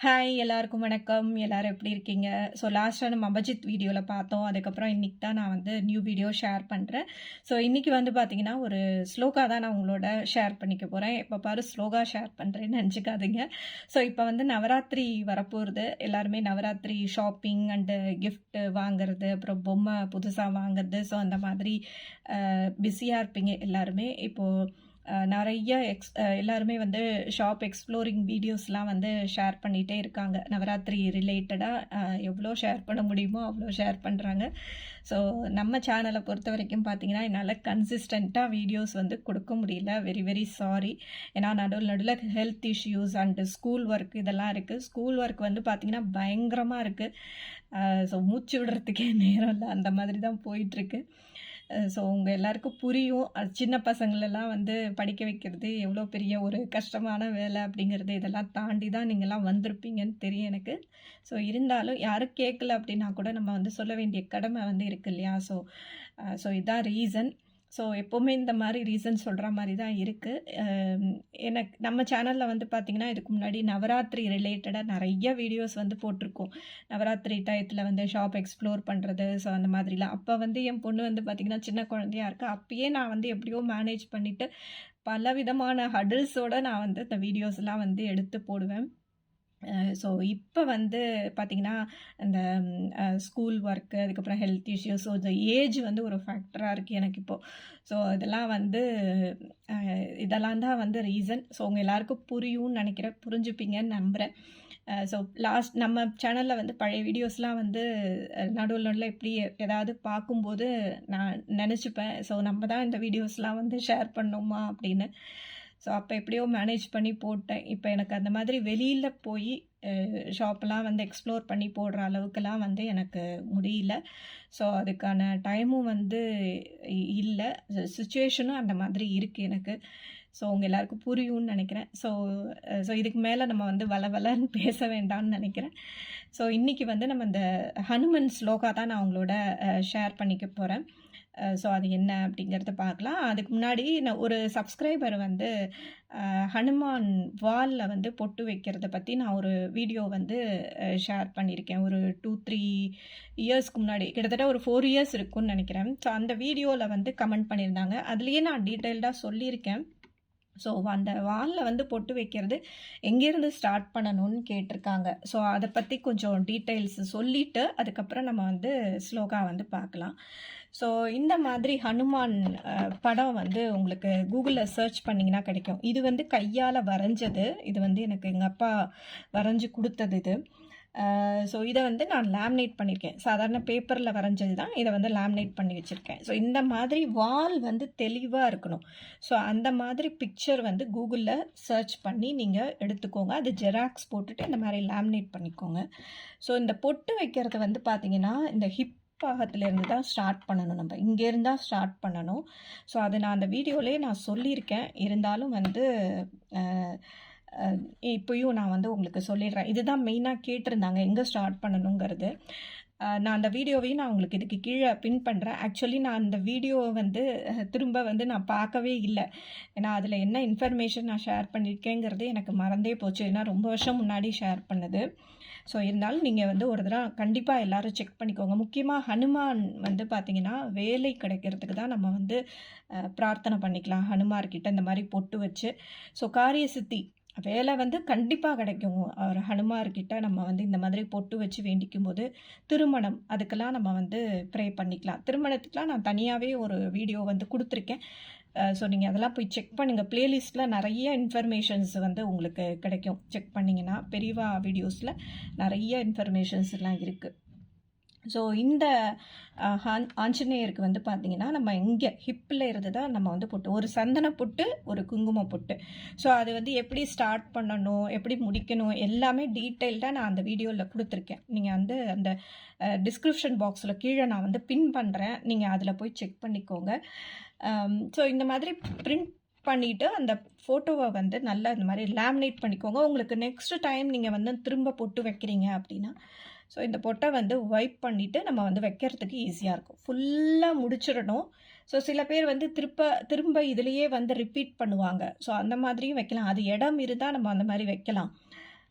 Hi எல்லாருக்கும் வணக்கம். எல்லாரும் எப்படி இருக்கீங்க? ஸோ லாஸ்ட்டாக நம்ம அபஜித் வீடியோவில் பார்த்தோம். அதுக்கப்புறம் இன்றைக்கி தான் நான் வந்து நியூ வீடியோ ஷேர் பண்ணுறேன் ஸோ இன்றைக்கி வந்து பார்த்தீங்கன்னா ஒரு ஸ்லோகா தான் நான் உங்களோட ஷேர் பண்ணிக்க போகிறேன் இப்போ பாரு ஸ்லோகா ஷேர் பண்ணுறேன்னு நினச்சிக்காதீங்க. ஸோ இப்போ வந்து நவராத்திரி வரப்போகிறது எல்லாருமே நவராத்திரி ஷாப்பிங் அண்டு கிஃப்ட் வாங்குறது அப்புறம் பொம்மை புதுசாக வாங்குறது. ஸோ அந்த மாதிரி பிஸியாக இருப்பீங்க எல்லாருமே. இப்போது நிறைய எக்ஸ் எல்லாருமே வந்து ஷாப் எக்ஸ்ப்ளோரிங் வீடியோஸ்லாம் வந்து ஷேர் பண்ணிகிட்டே இருக்காங்க. நவராத்திரி ரிலேட்டடாக எவ்வளோ ஷேர் பண்ண முடியுமோ அவ்வளோ ஷேர் பண்ணுறாங்க ஸோ நம்ம சேனலை பொறுத்த வரைக்கும் பார்த்தீங்கன்னா என்னால் கன்சிஸ்டண்ட்டாக வீடியோஸ் வந்து கொடுக்க முடியல. வெரி வெரி சாரி ஏன்னா நடுவில் நடுவில் health issues and school work இதெல்லாம் இருக்குது ஸ்கூல் ஒர்க் வந்து பார்த்திங்கன்னா பயங்கரமாக இருக்குது ஸோ மூச்சு விடுறதுக்கே நேரம் இல்லை. அந்த மாதிரி தான் போயிட்டுருக்கு ஸோ உங்கள் எல்லாருக்கும் புரியும். அது சின்ன பசங்களெல்லாம் வந்து படிக்க வைக்கிறது எவ்வளோ பெரிய ஒரு கஷ்டமான வேலை அப்படிங்கிறது இதெல்லாம் தாண்டி தான் நீங்கள்லாம் வந்திருப்பீங்கன்னு தெரியும் எனக்கு. ஸோ இருந்தாலும் யாரும் கேட்கல அப்படின்னா கூட நம்ம வந்து சொல்ல வேண்டிய கடமை வந்து இருக்கு இல்லையா? ஸோ ஸோ இதான் ரீசன் ஸோ எப்போவுமே இந்த மாதிரி ரீசன் சொல்கிற மாதிரி தான் இருக்குது எனக்கு நம்ம சேனலில் வந்து பார்த்திங்கன்னா இதுக்கு முன்னாடி நவராத்திரி ரிலேட்டடாக நிறைய வீடியோஸ் வந்து போட்டிருக்கோம். நவராத்திரி டயத்தில் வந்து ஷாப் எக்ஸ்ப்ளோர் பண்ணுறது ஸோ அந்த மாதிரிலாம். அப்போ வந்து என் பொண்ணு வந்து பார்த்திங்கன்னா சின்ன குழந்தையா இருக்கா அப்பயே நான் வந்து எப்படியோ மேனேஜ் பண்ணிவிட்டு பல விதமான ஹடில்ஸோடு நான் வந்து இந்த வீடியோஸ்லாம் வந்து எடுத்து போடுவேன். ஸோ இப்போ வந்து பார்த்திங்கன்னா இந்த ஸ்கூல் ஒர்க்கு அதுக்கப்புறம் ஹெல்த் இஷ்யூஸ் ஸோ இந்த ஏஜ் வந்து ஒரு ஃபேக்டராக இருக்குது எனக்கு இப்போது ஸோ இதெல்லாம் வந்து இதெல்லாம் தான் வந்து ரீசன் ஸோ உங்கள் எல்லாருக்கும் புரியும்னு நினைக்கிறேன். புரிஞ்சுப்பீங்கன்னு நம்புகிறேன் ஸோ லாஸ்ட் நம்ம சேனலில் வந்து பழைய வீடியோஸ்லாம் வந்து நடுவில் நடுவில் எப்படி ஏதாவது பார்க்கும்போது நான் நினச்சிப்பேன். ஸோ நம்ம தான் இந்த வீடியோஸ்லாம் வந்து ஷேர் பண்ணோமா அப்படின்னு. ஸோ அப்போ எப்படியோ மேனேஜ் பண்ணி போட்டேன். இப்போ எனக்கு அந்த மாதிரி வெளியில் போய் ஷாப்பெலாம் வந்து எக்ஸ்ப்ளோர் பண்ணி போடுற அளவுக்குலாம் வந்து எனக்கு முடியல. ஸோ அதுக்கான டைமும் வந்து இ- இல்லை சுச்சுவேஷனும் அந்த மாதிரி இருக்குது எனக்கு. ஸோ உங்கள் எல்லாருக்கும் புரியும்னு நினைக்கிறேன். ஸோ ஸோ இதுக்கு மேலே நம்ம வந்து வள வளன்னு பேச வேண்டாம்னு நினைக்கிறேன். ஸோ இன்றைக்கி வந்து நம்ம இந்த ஹனுமன் ஸ்லோகா தான் நான் உங்களோட ஷேர் பண்ணிக்க போகிறேன் ஸோ அது என்ன அப்படிங்கிறத பார்க்கலாம். அதுக்கு முன்னாடி நான் ஒரு சப்ஸ்கிரைபர் வந்து ஹனுமான் வாலில் வந்து பொட்டு வைக்கிறத பற்றி நான் ஒரு வீடியோ வந்து ஷேர் பண்ணியிருக்கேன். ஒரு டூ த்ரீ இயர்ஸ்க்கு முன்னாடி. கிட்டத்தட்ட ஒரு ஃபோர் இயர்ஸ் இருக்கும்னு நினைக்கிறேன். ஸோ அந்த வீடியோவில் வந்து கமெண்ட் பண்ணியிருந்தாங்க. அதுலேயே நான் டீட்டெயில்டாக சொல்லியிருக்கேன். ஸோ அந்த வாலில் வந்து பொட்டு வைக்கிறது எங்கேருந்து ஸ்டார்ட் பண்ணணும்னு கேட்டிருக்காங்க. ஸோ அதை பற்றி கொஞ்சம் டீட்டெயில்ஸ் சொல்லிவிட்டு அதுக்கப்புறம் நம்ம வந்து ஸ்லோகா வந்து பார்க்கலாம். ஸோ இந்த மாதிரி ஹனுமான் படம் வந்து உங்களுக்கு கூகுளில் சர்ச் பண்ணிங்கன்னா கிடைக்கும். இது வந்து கையால் வரைஞ்சது. இது வந்து எனக்கு எங்கள் அப்பா வரைஞ்சி கொடுத்தது இது. ஸோ இதை வந்து நான் லேமினேட் பண்ணியிருக்கேன் சாதாரண பேப்பரில் வரைஞ்சது தான். இதை வந்து லேமினேட் பண்ணி வச்சுருக்கேன். ஸோ இந்த மாதிரி வால் வந்து தெளிவாக இருக்கணும். ஸோ அந்த மாதிரி பிக்சர் வந்து கூகுளில் சர்ச் பண்ணி நீங்கள் எடுத்துக்கோங்க. அது ஜெராக்ஸ் போட்டுட்டு இந்த மாதிரி லேமினேட் பண்ணிக்கோங்க. ஸோ இந்த பொட்டு வைக்கிறது வந்து பார்த்தீங்கன்னா இந்த ஹிப் பாகத்துலேருந்து தான் ஸ்டார்ட் பண்ணணும் நம்ம. இங்கேருந்து தான் ஸ்டார்ட் பண்ணணும். ஸோ அது நான் அந்த வீடியோலேயே நான் சொல்லியிருக்கேன். இருந்தாலும் வந்து இப்போயும் நான் வந்து உங்களுக்கு சொல்லிடுறேன். இதுதான் மெயினாக கேட்டிருந்தாங்க எங்கே ஸ்டார்ட் பண்ணணுங்கிறது. நான் அந்த வீடியோவையும் நான் உங்களுக்கு இதுக்கு கீழே பின் பண்ணுறேன் ஆக்சுவலி நான் அந்த வீடியோவை வந்து திரும்ப வந்து நான் பார்க்கவே இல்லை. ஏன்னா அதில் என்ன இன்ஃபர்மேஷன் நான் ஷேர் பண்ணியிருக்கேங்கிறது எனக்கு மறந்தே போச்சு. ஏன்னா ரொம்ப வருஷம் முன்னாடி ஷேர் பண்ணது. ஸோ இருந்தாலும் நீங்கள் வந்து ஒரு தடவை கண்டிப்பாக எல்லோரும் செக் பண்ணிக்கோங்க. முக்கியமாக ஹனுமான் வந்து பார்த்திங்கன்னா வேலை கிடைக்கிறதுக்கு தான் நம்ம வந்து பிரார்த்தனை பண்ணிக்கலாம். ஹனுமார்கிட்ட இந்த மாதிரி பொட்டு வச்சு. ஸோ காரிய சித்தி வேலை வந்து கண்டிப்பாக கிடைக்கும். அவர் ஹனுமார்கிட்ட நம்ம வந்து இந்த மாதிரி பொட்டு வச்சு வேண்டிக்கும் போது திருமணம் அதுக்கெல்லாம் நம்ம வந்து ப்ரே பண்ணிக்கலாம். திருமணத்துக்குலாம் நான் தனியாகவே ஒரு வீடியோ வந்து கொடுத்துருக்கேன். ஸோ நீங்கள் அதெல்லாம் போய் செக் பண்ணுங்கள் ப்ளேலிஸ்ட்டில் நிறைய இன்ஃபர்மேஷன்ஸ் வந்து உங்களுக்கு கிடைக்கும். செக் பண்ணிங்கன்னா பெரியவா வீடியோஸில் நிறைய இன்ஃபர்மேஷன்ஸ் எல்லாம் இருக்குது ஸோ இந்த ஆஞ்சநேயருக்கு வந்து பார்த்தீங்கன்னா நம்ம இங்கே ஹிப்பில் இருந்து தான் நம்ம வந்து புட்டு. ஒரு சந்தன புட்டு ஒரு குங்கும புட்டு. ஸோ அது வந்து எப்படி ஸ்டார்ட் பண்ணணும் எப்படி முடிக்கணும் எல்லாமே டீட்டெயில்டாக நான் அந்த வீடியோவில் கொடுத்துருக்கேன். நீங்கள் வந்து அந்த டிஸ்கிரிப்ஷன் பாக்ஸில் கீழே நான் வந்து பின் பண்ணுறேன் நீங்கள் அதில் போய் செக் பண்ணிக்கோங்க. ஸோ இந்த மாதிரி பிரிண்ட் பண்ணிவிட்டு அந்த ஃபோட்டோவை வந்து நல்லா இந்த மாதிரி லேமினேட் பண்ணிக்கோங்க. உங்களுக்கு நெக்ஸ்ட் டைம் நீங்கள் வந்து திரும்ப பொட்டு வைக்கிறீங்க அப்படின்னா ஸோ இந்த பொட்டை வந்து வைப் பண்ணிவிட்டு நம்ம வந்து வைக்கிறதுக்கு ஈஸியாக இருக்கும். ஃபுல்லாக முடிச்சிடணும். ஸோ சில பேர் வந்து திருப்ப திரும்ப இதுலேயே வந்து ரிப்பீட் பண்ணுவாங்க. ஸோ அந்த மாதிரியும் வைக்கலாம். அது இடம் இருந்தால் நம்ம அந்த மாதிரி வைக்கலாம்.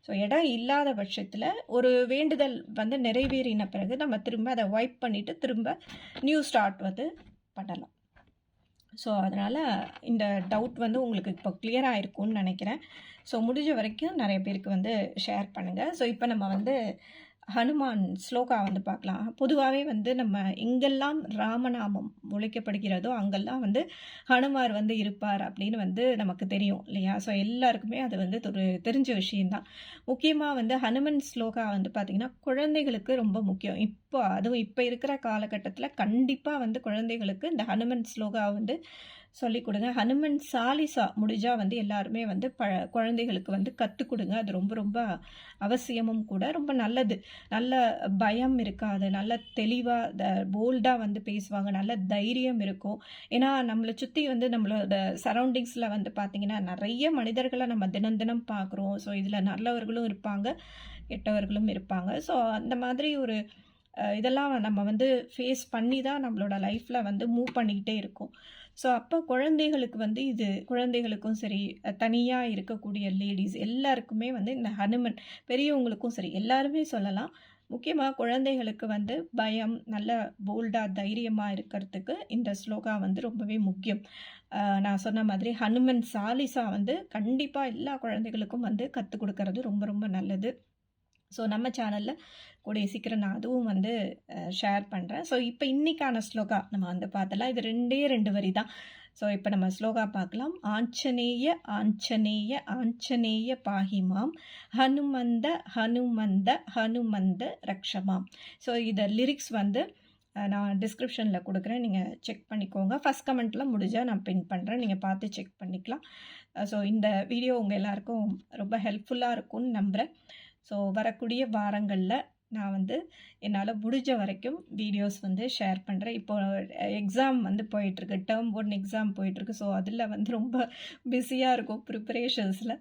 ஸோ இடம் இல்லாத பட்சத்தில் ஒரு வேண்டுதல் வந்து நிறைவேறின பிறகு நம்ம திரும்ப அதை வைப் பண்ணிவிட்டு திரும்ப நியூ ஸ்டார்ட் வந்து பண்ணலாம். ஸோ அதனால் இந்த டவுட் வந்து உங்களுக்கு இப்போ கிளியராக இருக்கும்னு நினைக்கிறேன். ஸோ முடிஞ்ச வரைக்கும் நிறைய பேருக்கு வந்து ஷேர் பண்ணுங்கள் ஸோ இப்போ நம்ம வந்து ஹனுமான் ஸ்லோகா வந்து பார்க்கலாம். பொதுவாகவே வந்து நம்ம எங்கெல்லாம் ராமநாமம் ஒழிக்கப்படுகிறதோ அங்கெல்லாம் வந்து ஹனுமார் வந்து இருப்பார் அப்படின்னு வந்து நமக்கு தெரியும் இல்லையா? ஸோ எல்லாருக்குமே அது வந்து ஒரு தெரிஞ்ச விஷயந்தான் முக்கியமாக வந்து ஹனுமன் ஸ்லோகா வந்து பார்த்திங்கன்னா குழந்தைகளுக்கு ரொம்ப முக்கியம். இப்போ அதுவும் இப்போ இருக்கிற காலகட்டத்தில் கண்டிப்பாக வந்து குழந்தைகளுக்கு இந்த ஹனுமன் ஸ்லோகா வந்து சொல்லிக் கொடுங்க ஹனுமன் சாலிசா முடிஞ்சால் வந்து எல்லாருமே வந்து ப குழந்தைகளுக்கு வந்து கற்றுக் கொடுங்க அது ரொம்ப ரொம்ப அவசியமும் கூட. ரொம்ப நல்லது. நல்ல பயம் இருக்காது. நல்ல தெளிவாக போல்டாக வந்து பேசுவாங்க. நல்ல தைரியம் இருக்கும். ஏன்னா நம்மளை சுற்றி வந்து நம்மளோட சரௌண்டிங்ஸில் வந்து பார்த்திங்கன்னா நிறைய மனிதர்களை நம்ம தினம் தினம் பார்க்குறோம் ஸோ இதில் நல்லவர்களும் இருப்பாங்க. கெட்டவர்களும் இருப்பாங்க. ஸோ அந்த மாதிரி ஒரு இதெல்லாம் நம்ம வந்து ஃபேஸ் பண்ணி தான் நம்மளோட லைஃப்பில் வந்து மூவ் பண்ணிக்கிட்டே இருக்கோம். ஸோ அப்போ குழந்தைகளுக்கு வந்து இது குழந்தைகளுக்கும் சரி தனியாக இருக்கக்கூடிய லேடிஸ் எல்லாருக்குமே வந்து இந்த ஹனுமன் பெரியவங்களுக்கும் சரி எல்லாருமே சொல்லலாம். முக்கியமாக குழந்தைகளுக்கு வந்து பயம் நல்ல போல்டாக தைரியமாக இருக்கிறதுக்கு இந்த ஸ்லோகா வந்து ரொம்பவே முக்கியம். நான் சொன்ன மாதிரி ஹனுமன் சாலிசா வந்து கண்டிப்பாக எல்லா குழந்தைகளுக்கும் வந்து கற்றுக் கொடுக்கறது ரொம்ப ரொம்ப நல்லது. ஸோ நம்ம சேனலில் கூடிய சீக்கிரம் நான் அதுவும் வந்து ஷேர் பண்ணுறேன் ஸோ இப்போ இன்றைக்கான ஸ்லோகா நம்ம வந்து பார்த்தலாம் இது ரெண்டே ரெண்டு வரி தான். ஸோ இப்போ நம்ம ஸ்லோகா பார்க்கலாம் ஆஞ்சநேய ஆஞ்சநேய ஆஞ்சநேய பாஹிமாம் ஹனுமந்த ஹனுமந்த ஹனுமந்த ரக்ஷமாம். ஸோ இதை லிரிக்ஸ் வந்து நான் டிஸ்கிரிப்ஷனில் கொடுக்குறேன். நீங்கள் செக் பண்ணிக்கோங்க. ஃபஸ்ட் கமெண்ட்டில் முடிஞ்சால் நான் பின் பண்ணுறேன் நீங்கள் பார்த்து செக் பண்ணிக்கலாம். ஸோ இந்த வீடியோ உங்கள் எல்லாருக்கும் ரொம்ப ஹெல்ப்ஃபுல்லாக இருக்கும்னு நம்புகிறேன் ஸோ வரக்கூடிய வாரங்களில் நான் வந்து என்னால் முடிஞ்ச வரைக்கும் வீடியோஸ் வந்து ஷேர் பண்ணுறேன் இப்போ எக்ஸாம் வந்து போயிட்டுருக்கு. டேர்ம் ஒன் எக்ஸாம் போயிட்டுருக்கு. ஸோ அதில் வந்து ரொம்ப பிஸியாக இருக்கும் ப்ரிப்பரேஷன்ஸில்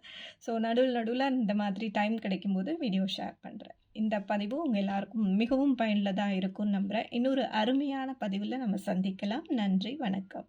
ஸோ நடுவில் நடுவில் இந்த மாதிரி டைம் கிடைக்கும்போது வீடியோ ஷேர் பண்ணுறேன் இந்த பதிவு உங்கள் எல்லாருக்கும் மிகவும் பயனுள்ளதாக இருக்கும்னு நம்புகிறேன் இன்னொரு அருமையான பதிவில் நம்ம சந்திக்கலாம். நன்றி வணக்கம்.